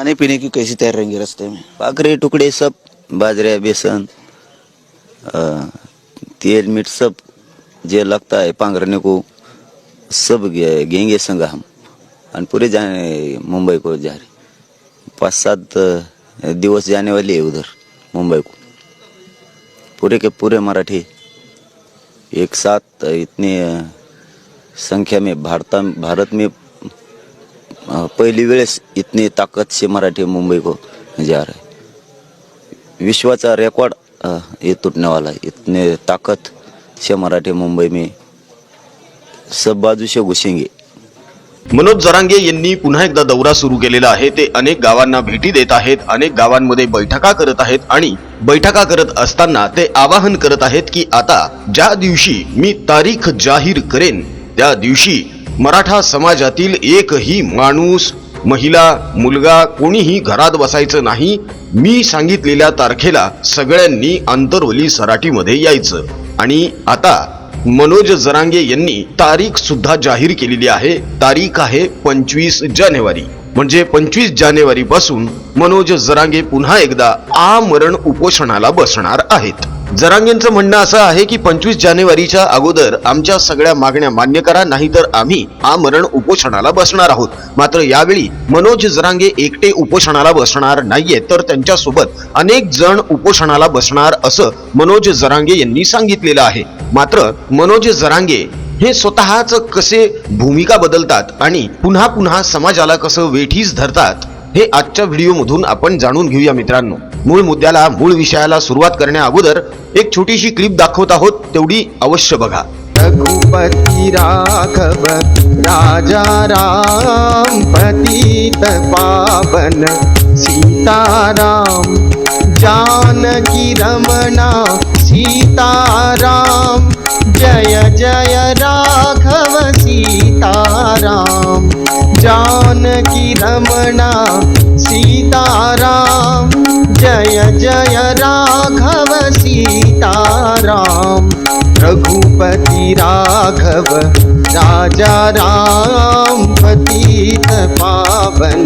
खाने पीने की कैसी तैयारी रहेंगी रास्ते में? पाकरे टुकड़े सब, बाजरे, बेसन तेल मिर्च सब जो लगता है पांगरने को, सब गे- घेंगे संग हम। पूरे जाने, मुंबई को जा रहे। पाँच सात दिवस जाने वाली है उधर, मुंबई को। पूरे के पूरे मराठी। एक साथ इतने संख्या में भारत भारत में पहली वेळेस इतनी ताकद से मराठी मुंबई को जा रहे विश्वाचा रेकॉर्ड ये टूटने वाला है. इतने ताकत से मराठी मुंबई में सब बाजू से घुसेंगे. मनोज जरांगे यांनी पुन्हा एकदा दौरा सुरू केलेला आहे. ते अनेक गावांना भेटी देत आहेत अनेक गावांमध्ये बैठका करत आहेत आणि बैठका करत असताना ते आवाहन करत आहेत की आता ज्या दिवशी मी तारीख जाहीर करेन त्या दिवशी मराठा समाजातील एकही माणूस महिला मुलगा कोणीही घरात बसायचं नाही मी सांगितलेल्या तारखेला सगळ्यांनी आंतरवली सराटीमध्ये यायचं. आणि आता मनोज जरांगे यांनी तारीख सुद्धा जाहीर केलेली आहे. तारीख आहे पंचवीस जानेवारी. म्हणजे पंचवीस जानेवारी पासून मनोज जरांगे पुन्हा एकदा आमरण उपोषणाला बसणार आहेत. जरांगेंचं म्हणणं असं आहे की पंचवीस जानेवारीच्या अगोदर आमच्या सगळ्या मागण्या मान्य करा नाहीतर आम्ही आमरण उपोषणाला बसणार आहोत. मात्र यावेळी मनोज जरांगे एकटे उपोषणाला बसणार नाहीये तर त्यांच्यासोबत अनेक जण उपोषणाला बसणार असं मनोज जरांगे यांनी सांगितलेलं आहे. मात्र मनोज जरांगे हे स्वतःच कसे भूमिका बदलतात आणि पुन्हा पुन्हा समाजाला कसं वेठीस धरतात हे आजच्या व्हिडिओमधून आपण जाणून घेऊया मित्रांनो. मूळ मुद्द्याला मूळ विषयाला सुरुवात करण्या अगोदर एक छोटीशी क्लिप दाखवत आहोत तेवढी अवश्य बघा. रघुपती राघव राजा राम पतित पावन सीताराम जानकी रमणा सीताराम जय जय राघव सीताराम जानकी रमणा सीताराम। जय जय राघव सीताराम। रघुपति राघव राजा राम पतित पावन।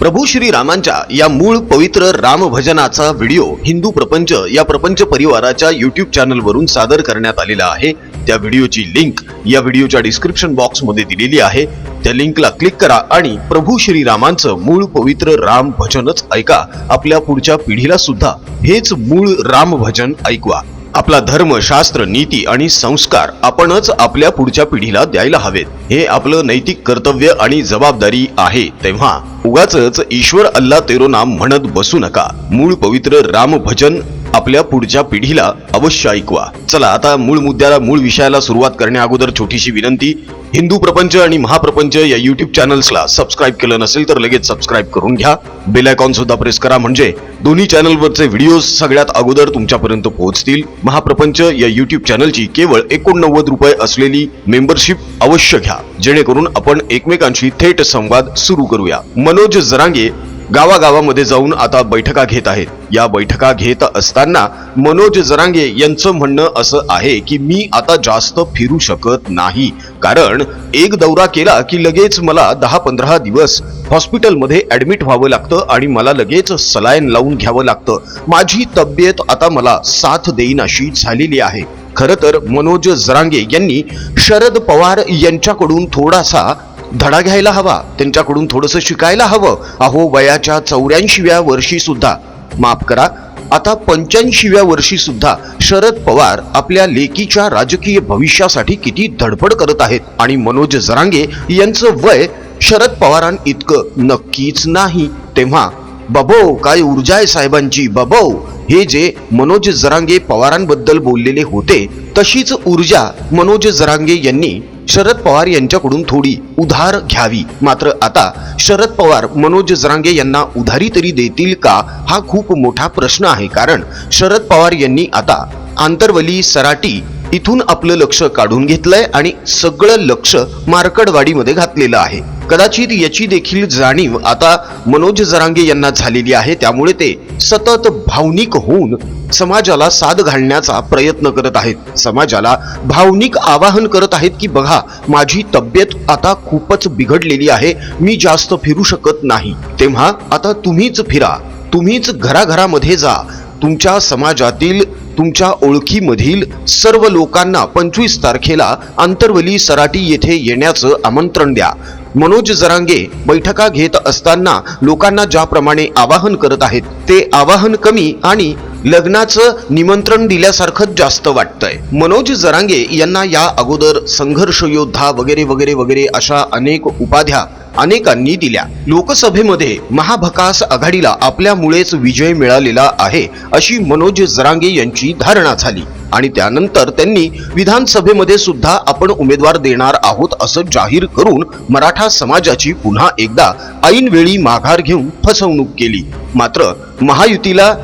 प्रभू श्री रामांच्या या मूळ पवित्र राम भजनाचा व्हिडिओ हिंदू प्रपंच या प्रपंच परिवाराच्या युट्यूब चॅनल वरून सादर करण्यात आलेला आहे. त्या व्हिडिओची लिंक या व्हिडिओच्या डिस्क्रिप्शन बॉक्समध्ये दिलेली आहे. त्या लिंकला क्लिक करा आणि प्रभू श्रीरामांचं मूळ पवित्र राम भजनच ऐका. आपल्या पुढच्या पिढीला सुद्धा हेच मूळ राम भजन ऐकवा. आपला धर्म शास्त्र नीती आणि संस्कार आपणच आपल्या पुढच्या पिढीला द्यायला हवेत. हे आपलं नैतिक कर्तव्य आणि जबाबदारी आहे. तेव्हा उगाच ईश्वर अल्ला तेरो नाम म्हणत बसू नका. मूळ पवित्र राम भजन आपल्या पुढच्या पिढीला अवश्य ऐकवा. चला आता मूळ मुद्द्याला मूळ विषयाला सुरुवात करण्या अगोदर छोटीशी विनंती. हिंदू प्रपंच आणि महाप्रपंच या युट्यूब चॅनल्सला सबस्क्राईब केलं नसेल तर लगेच सबस्क्राईब करून घ्या. बेल आयकॉन सुद्धा प्रेस करा म्हणजे दोन्ही चॅनलवरचे व्हिडिओ सगळ्यात अगोदर तुमच्यापर्यंत पोहोचतील. महाप्रपंच या युट्यूब चॅनलची केवळ एकोणनव्वद रुपये असलेली मेंबरशिप अवश्य घ्या. जेणेकरून आपण एकमेकांशी थेट संवाद सुरू करूया. मनोज जरांगे गावागावामध्ये जाऊन आता बैठका घेत आहेत. या बैठका घेत असताना मनोज जरांगे यांचं म्हणणं असं आहे की मी आता जास्त फिरू शकत नाही. कारण एक दौरा केला की लगेच मला दहा पंधरा दिवस हॉस्पिटलमध्ये ऍडमिट व्हावं लागतं आणि मला लगेच सलाईन लावून घ्यावं लागतं. माझी तब्येत आता मला साथ देईन अशी झालेली आहे. खरं तर मनोज जरांगे यांनी शरद पवार यांच्याकडून थोडासा धडा घ्यायला हवा त्यांच्याकडून थोडंसं शिकायला हवं. अहो वयाच्या चौऱ्याऐंशीव्या वर्षी सुद्धा माफ करा आता पंच्याऐंशीव्या वर्षी सुद्धा शरद पवार आपल्या लेकीच्या राजकीय भविष्यासाठी किती धडपड करत आहेत. आणि मनोज जरांगे यांचं वय शरद पवारां इतकं नक्कीच नाही. तेव्हा बबो काय ऊर्जा आहे साहेबांची? बबो हे जे मनोज जरांगे पवारांबद्दल बोललेले होते तशीच ऊर्जा मनोज जरांगे यांनी शरद पवार यांच्याकडून थोडी उधार घ्यावी. मात्र आता शरद पवार मनोज जरांगे यांना उधारी तरी देतील का? हा खूप मोठा प्रश्न आहे. कारण शरद पवार यांनी आता आंतरवली सराटी इथून आपलं लक्ष काढून घेतलंय आणि सगळं लक्ष मार्कडवाडीमध्ये घातलेलं आहे. कदाचित याची देखील जाणीव आता मनोज जरांगे यांना झालेली आहे. त्यामुळे ते सतत भावनिक होऊन समाजाला साथ घालण्याचा प्रयत्न करत आहेत. समाजाला भावनिक आवाहन करत आहेत की बघा माझी तब्येत आता खूपच बिघडलेली आहे. मी जास्त फिरू शकत नाही. तेव्हा आता तुम्हीच फिरा. तुम्हीच घराघरामध्ये जा. तुमच्या समाजातील तुमच्या ओळखीमधील सर्व लोकांना पंचवीस तारखेला आंतरवली सराटी येथे येण्याचं आमंत्रण द्या. मनोज जरांगे बैठका घेत असताना लोकांना ज्याप्रमाणे आवाहन करत आहेत ते आवाहन कमी आणि लग्नाचं निमंत्रण दिल्यासारखं जास्त वाटतंय. मनोज जरांगे यांना या अगोदर संघर्ष योद्धा वगैरे वगैरे वगैरे अशा अनेक उपाध्या अनेकांनी दिल्या. लोकसभेमध्ये महाभकास आघाडीला आपल्यामुळेच विजय मिळालेला आहे अशी मनोज जरांगे यांची धारणा झाली. आणि त्यानंतर त्यांनी विधानसभेमध्ये सुद्धा आपण उमेदवार देणार आहोत असं जाहीर करून मराठा समाजाची पुन्हा एकदा ऐनवेळी माघार घेऊन फसवणूक केली. मात्र महायुतीला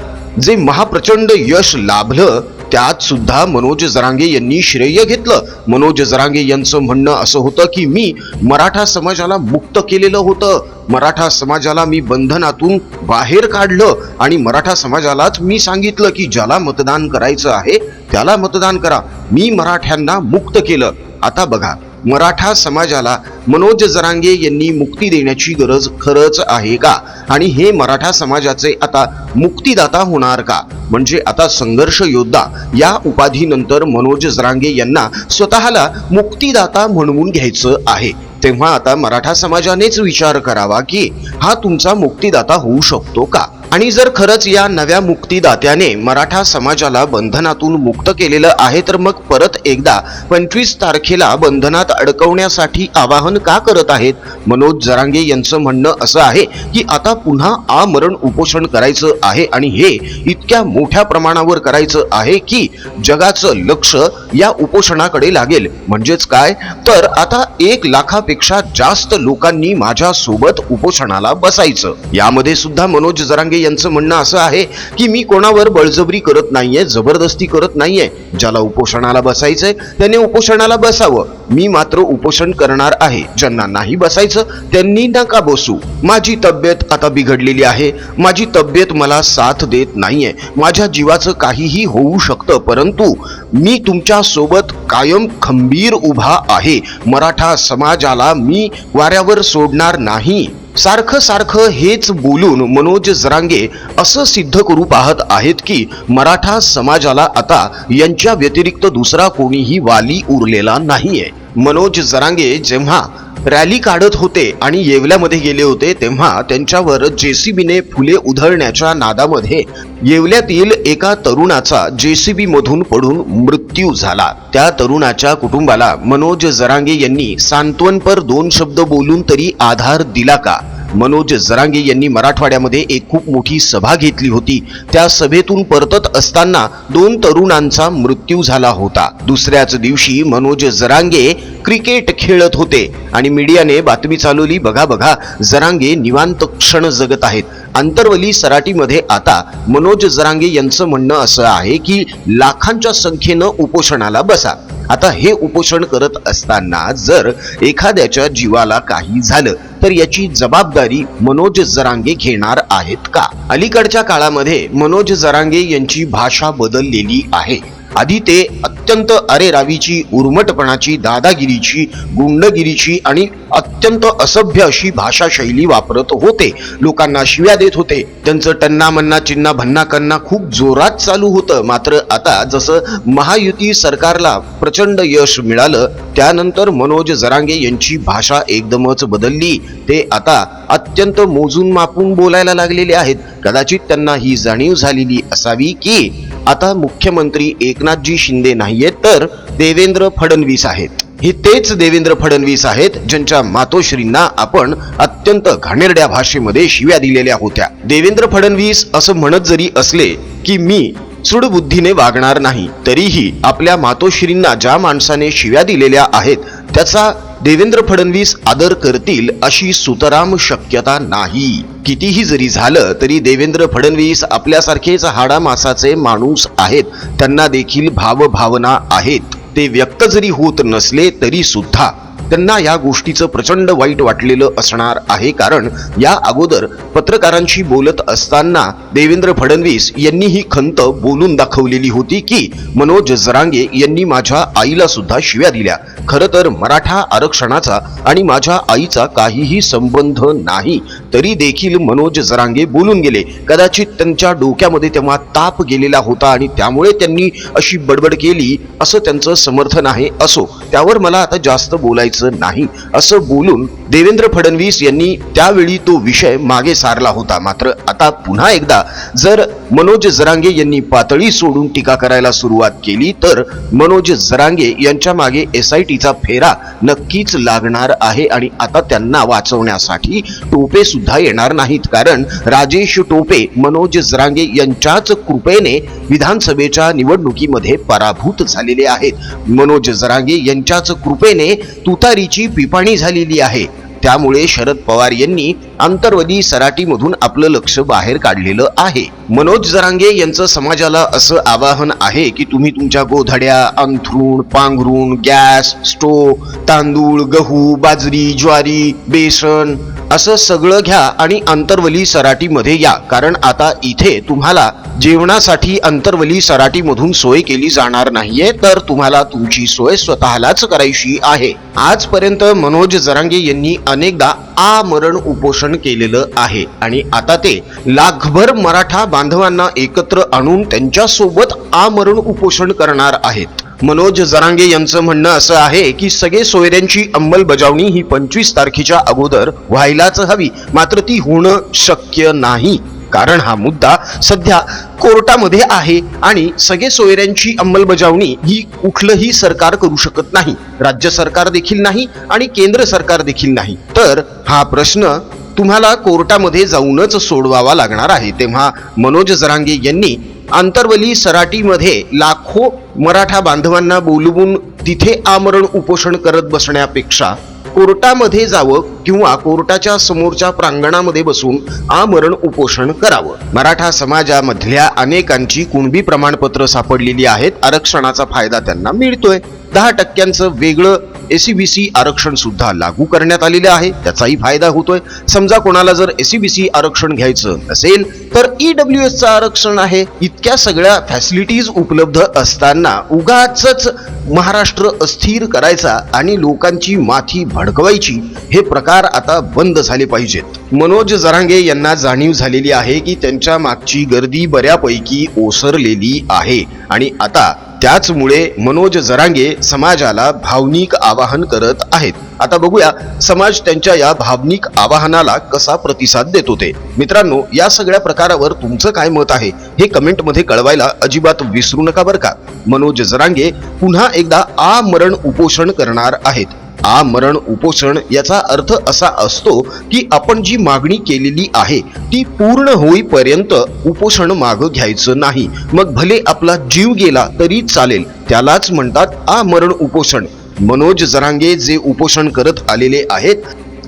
जे महाप्रचंड यश लाभलं त्यात सुद्धा मनोज जरांगे यांनी श्रेय घेतलं. मनोज जरांगे यांचं म्हणणं असं होतं की मी मराठा समाजाला मुक्त केलेलं होतं. मराठा समाजाला मी बंधनातून बाहेर काढलं आणि मराठा समाजालाच मी सांगितलं की ज्याला मतदान करायचं आहे त्याला मतदान करा. मी मराठ्यांना मुक्त केलं. आता बघा मराठा समाजाला मनोज जरांगे यांनी मुक्ती देण्याची गरज खरंच आहे का? आणि हे मराठा समाजाचे आता मुक्तीदाता होणार का? म्हणजे आता संघर्ष योद्धा या उपाधीनंतर मनोज जरांगे यांना स्वतःला मुक्तीदाता म्हणवून घ्यायचं आहे. तेव्हा आता मराठा समाजानेच विचार करावा की हा तुमचा मुक्तीदाता होऊ शकतो का? आणि जर खरंच या नव्या मुक्तीदात्याने मराठा समाजाला बंधनातून मुक्त केलेलं आहे तर मग परत एकदा पंचवीस तारखेला बंधनात अडकवण्यासाठी आवाहन का करत आहेत? मनोज जरांगे यांचं म्हणणं असं आहे की आता पुन्हा आमरण उपोषण करायचं आहे आणि हे इतक्या मोठ्या प्रमाणावर करायचं आहे की जगाचं लक्ष या उपोषणाकडे लागेल. म्हणजेच काय? तर आता एक लाखापेक्षा जास्त लोकांनी माझ्या सोबत उपोषणाला बसायचं. यामध्ये सुद्धा मनोज जरांगे यांचं म्हणणं असं आहे की मी कोणावर बळजबरी करत नाहीये जबरदस्ती करत नाहीये. ज्याला उपोषणाला बसायचंय त्याने उपोषणाला बसावं. मी मात्र उपोषण करणार आहे. ज्यांना नाही बसायचं त्यांनी नका बसू. माझी तब्येत आता बिघडलेली आहे. माझी तब्येत मला साथ देत नाहीये. माझ्या जीवाचं काहीही होऊ शकतं परंतु मी तुमच्यासोबत कायम खंबीर उभा आहे. मराठा समाजाला मी वाऱ्यावर सोडणार नाही. सारखं सारखं हेच बोलून मनोज जरांगे असं सिद्ध करू पाहत आहेत की मराठा समाजाला आता यांच्या व्यतिरिक्त दुसरा कोणीही वाली उरलेला नाहीये. मनोज जरांगे जेव्हा रॅली काढत होते आणि येवल्यामध्ये गेले होते तेव्हा त्यांच्यावर जेसीबीने फुले उधळण्याच्या नादामध्ये येवल्यातील एका तरुणाचा जेसीबी मधून पडून मृत्यू झाला. त्या तरुणाच्या कुटुंबाला मनोज जरांगे यांनी सांत्वनपर दोन शब्द बोलून तरी आधार दिला का? मनोज जरांगे यांनी मराठवाड्यामध्ये एक खूप मोठी सभा घेतली होती. त्या सभेतून परतत असताना दोन तरुणांचा मृत्यू झाला होता. दुसऱ्याच दिवशी मनोज जरांगे क्रिकेट खेळत होते आणि मीडियाने बातमी चालवली बघा बघा जरांगे निवांत क्षण जगत आहेत. आंतरवली सराटीमध्ये आता मनोज जरांगे यांचं म्हणणं असं आहे की लाखांच्या संख्येनं उपोषणाला बसा. आता हे उपोषण करत असताना जर एखाद्याच्या जीवाला काही झालं तर याची जबाबदारी मनोज जरांगे घेणार आहेत का? अलीकडच्या काळामध्ये मनोज जरांगे यांची भाषा बदललेली आहे. आधी ते अत्यंत अरेरावीची उर्मटपणाची दादागिरीची गुंडगिरीची आणि अत्यंत असभ्य अशी भाषा शैली वापरत होते. लोकांना शिव्या देत होते. त्यांचं टन्ना मन्ना चिन्ना भन्ना कन्ना खूप जोरात चालू होतं. मात्र आता जसं महायुती सरकारला प्रचंड यश मिळालं त्यानंतर मनोज जरांगे यांची भाषा एकदमच बदलली. ते आता अत्यंत मोजून मापून बोलायला लागलेले आहेत. कदाचित त्यांना ही जाणीव झालेली असावी की आता मुख्यमंत्री एकनाथजी शिंदे नाहीयेत तर देवेंद्र फडणवीस आहेत. हे तेच देवेंद्र फडणवीस आहेत ज्यांच्या मातोश्रींना आपण अत्यंत घाणेरड्या भाषेमध्ये शिव्या दिलेल्या होत्या. देवेंद्र फडणवीस असं म्हणत जरी असले की मी सुडबुद्धीने वागणार नाही तरीही आपल्या मातोश्रींना ज्या माणसाने शिव्या दिलेल्या आहेत त्याचा देवेंद्र फडणवीस आदर करतील अशी सुतराम शक्यता नाही. कितीही जरी झालं तरी देवेंद्र फडणवीस आपल्यासारखेच हाडामासाचे माणूस आहेत. त्यांना देखील भावभावना आहेत. ते व्यक्त जरी होत नसले तरी सुद्धा त्यांना या गोष्टीचं प्रचंड वाईट वाटलेलं असणार आहे. कारण या अगोदर पत्रकारांशी बोलत असताना देवेंद्र फडणवीस यांनी ही खंत बोलून दाखवलेली होती की मनोज जरांगे यांनी माझ्या आईला सुद्धा शिव्या दिल्या. खरं तर मराठा आरक्षणाचा आणि माझ्या आईचा काहीही संबंध नाही तरी देखील मनोज जरांगे बोलून गेले. कदाचित त्यांच्या डोक्यामध्ये तेव्हा ताप गेलेला होता आणि त्यामुळे त्यांनी अशी बडबड केली असं त्यांचं समर्थन आहे असो. त्यावर मला आता जास्त बोलायचं नाही असं बोलून देवेंद्र फडणवीस यांनी त्यावेळी तो विषय मागे सारला होता. मात्र आता पुन्हा एकदा जर मनोज जरांगे यांनी पातळी सोडून टीका करायला सुरुवात केली तर मनोज जरांगे यांच्या मागे एस आय टीचा फेरा नक्कीच लागणार आहे आणि आता त्यांना वाचवण्यासाठी टोपे सुद्धा येणार नाहीत. कारण राजेश टोपे मनोज जरांगे यांच्याच कृपेने विधानसभेच्या निवडणुकीमध्ये पराभूत झालेले आहेत. मनोज जरांगे यांच्याच कृपेने तुतारीची पिपाणी झालेली आहे. त्यामुळे शरद पवार यांनी आंतरवली सराटीमधून आपलं लक्ष बाहेर काढलेलं आहे. मनोज जरांगे यांचं समाजाला असं आवाहन आहे की तुम्ही तुमच्या गोधड्या अंथरूण पांघरूण गॅस स्टोव तांदूळ गहू बाजरी ज्वारी बेसन असं सगळं घ्या आणि आंतरवली सराटीमध्ये या. कारण आता इथे तुम्हाला जेवणासाठी अंतरवली सराटीमधून सोय केली जाणार नाहीये तर तुम्हाला तुमची सोय स्वतःलाच करायची आहे. आजपर्यंत मनोज जरांगे यांनी अनेकदा आमरण उपोषण केलेलं आहे. आणि आता ते लाखभर मराठा बांधवांना एकत्र आणून त्यांच्यासोबत आमरण उपोषण करणार आहेत. मनोज जरांगे यांचं म्हणणं असं आहे की सगळे सोयऱ्यांची अंमलबजावणी ही पंचवीस तारखेच्या अगोदर व्हायलाच हवी. मात्र ती होणं शक्य नाही. कारण हा मुद्दा सध्या कोर्टामध्ये आहे आणि सगळे सोयऱ्यांची अंमलबजावणी ही कुठलंही सरकार करू शकत नाही. राज्य सरकार देखील नाही आणि केंद्र सरकार देखील नाही. तर हा प्रश्न तुम्हाला कोर्टामध्ये जाऊनच सोडवावा लागणार आहे. तेव्हा मनोज जरांगे यांनी आंतरवली सराटीमध्ये लाखो मराठा बांधवांना बोलवून तिथे आमरण उपोषण करत बसण्यापेक्षा कोर्टामध्ये जावं किंवा कोर्टाच्या समोरच्या प्रांगणामध्ये बसून आमरण उपोषण करावं. मराठा समाजामधल्या अनेकांची कुणबी प्रमाणपत्र सापडलेली आहेत. आरक्षणाचा फायदा त्यांना मिळतोय. दहा टक्क्यांचं वेगळं एसीबीसी आरक्षण सुद्धा लागू करण्यात आलेलं आहे. त्याचाही फायदा होतोय. समजा कोणाला जर एसीबीसी आरक्षण घ्यायचं असेल तर ईडब्ल्यू एसचं आरक्षण आहे. इतक्या सगळ्या फॅसिलिटीज उपलब्ध असताना उगाच महाराष्ट्र अस्थिर करायचा आणि लोकांची माथी भडकवायची हे प्रकार आता बंद झाले पाहिजेत. मनोज जरांगे यांना जाणीव झालेली आहे की त्यांच्या मागची गर्दी बऱ्यापैकी ओसरलेली आहे. आणि आता त्याचमुळे मनोज जरांगे समाजाला भावनिक आवाहन करत आहेत. आता बघूया समाज त्यांच्या या भावनिक आवाहनाला कसा प्रतिसाद देत होते. मित्रांनो या सगळ्या प्रकारावर तुमचं काय मत आहे हे कमेंटमध्ये कळवायला अजिबात विसरू नका बरं का. मनोज जरांगे पुन्हा एकदा आमरण उपोषण करणार आहेत. आमरण उपोषण याचा अर्थ असा असतो की आपण जी मागणी केलेली आहे ती पूर्ण होईपर्यंत उपोषण मागं घ्यायचं नाही. मग भले आपला जीव गेला तरी चालेल. त्यालाच म्हणतात आमरण उपोषण. मनोज जरांगे जे उपोषण करत आलेले आहेत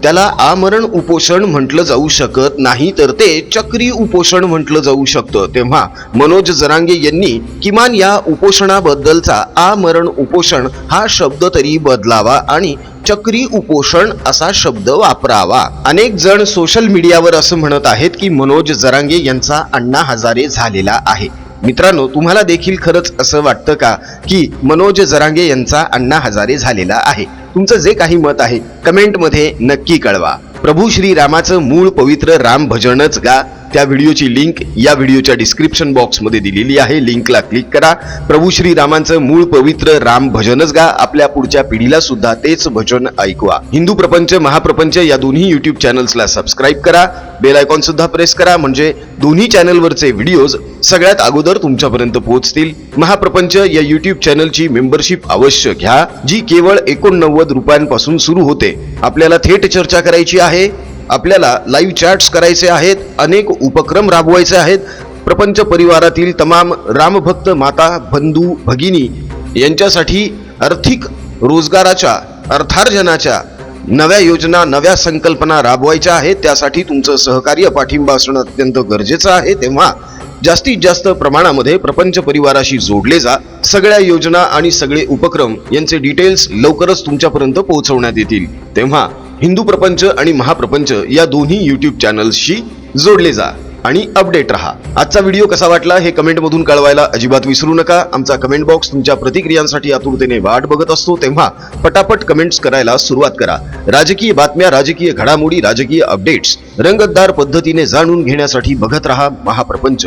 त्याला आमरण उपोषण म्हटलं जाऊ शकत नाही तर ते चक्री उपोषण म्हटलं जाऊ शकतं. तेव्हा मनोज जरांगे यांनी किमान या उपोषणाबद्दलचा आमरण उपोषण हा शब्द तरी बदलावा आणि चक्री उपोषण असा शब्द वापरावा. अनेक जण सोशल मीडियावर असं म्हणत आहेत की मनोज जरांगे यांचा अण्णा हजारे झालेला आहे. मित्रांनो तुम्हाला देखील खरंच असं वाटतं का की मनोज जरांगे यांचा अण्णा हजारे झालेला आहे? तुमचं जे काही मत आहे कमेंटमध्ये नक्की कळवा. प्रभू श्री रामाचं मूळ पवित्र राम भजनच गा त्या व्हिडिओची लिंक या व्हिडिओच्या डिस्क्रिप्शन बॉक्समध्ये दिलेली आहे. लिंकला क्लिक करा. प्रभू श्रीरामांचं मूळ पवित्र राम भजनच गा. आपल्या पुढच्या पिढीला सुद्धा तेच भजन ऐकवा. हिंदू प्रपंच महाप्रपंच या दोन्ही युट्यूब चॅनल्सला सबस्क्राईब करा. बेल आयकॉन सुद्धा प्रेस करा. म्हणजे दोन्ही चॅनलवरचे व्हिडिओज सगळ्यात अगोदर तुमच्यापर्यंत पोहोचतील. महाप्रपंच या युट्यूब चॅनलची मेंबरशिप अवश्य घ्या जी केवळ एकोणनव्वद रुपयांपासून सुरू होते. आपल्याला थेट चर्चा करायची आहे. आपल्याला लाईव्ह चॅट्स करायचे आहेत अनेक उपक्रम राबवायचे आहेत. प्रपंच परिवारातील तमाम रामभक्त माता बंधू भगिनी यांच्यासाठी आर्थिक रोजगाराच्या अर्थार्जनाच्या नव्या योजना नव्या संकल्पना राबवायच्या आहेत. त्यासाठी तुमचं सहकार्य पाठिंबा असणं अत्यंत गरजेचं आहे. तेव्हा जास्तीत जास्त प्रमाणामध्ये प्रपंच परिवाराशी जोडले जा. सगळ्या योजना आणि सगळे उपक्रम यांचे डिटेल्स लवकरच तुमच्यापर्यंत पोहोचवण्यात येतील. तेव्हा हिंदू प्रपंच आणि महाप्रपंच या दोन्ही यूट्यूब चॅनल्सशी जोडले जा आणि अपडेट रहा. आजचा व्हिडिओ कसा वाटला हे कमेंट मधून कळवायला अजिबात विसरू नका. आमचा कमेंट बॉक्स तुमच्या प्रतिक्रियांसाठी आतुरतेने वाट बघत असतो तेव्हा पटापट कमेंट्स करायला सुरुवात करा. राजकीय बातम्या राजकीय घडामोडी राजकीय अपडेट्स रंगतदार पद्धतीने जाणून घेण्यासाठी बघत रहा महाप्रपंच.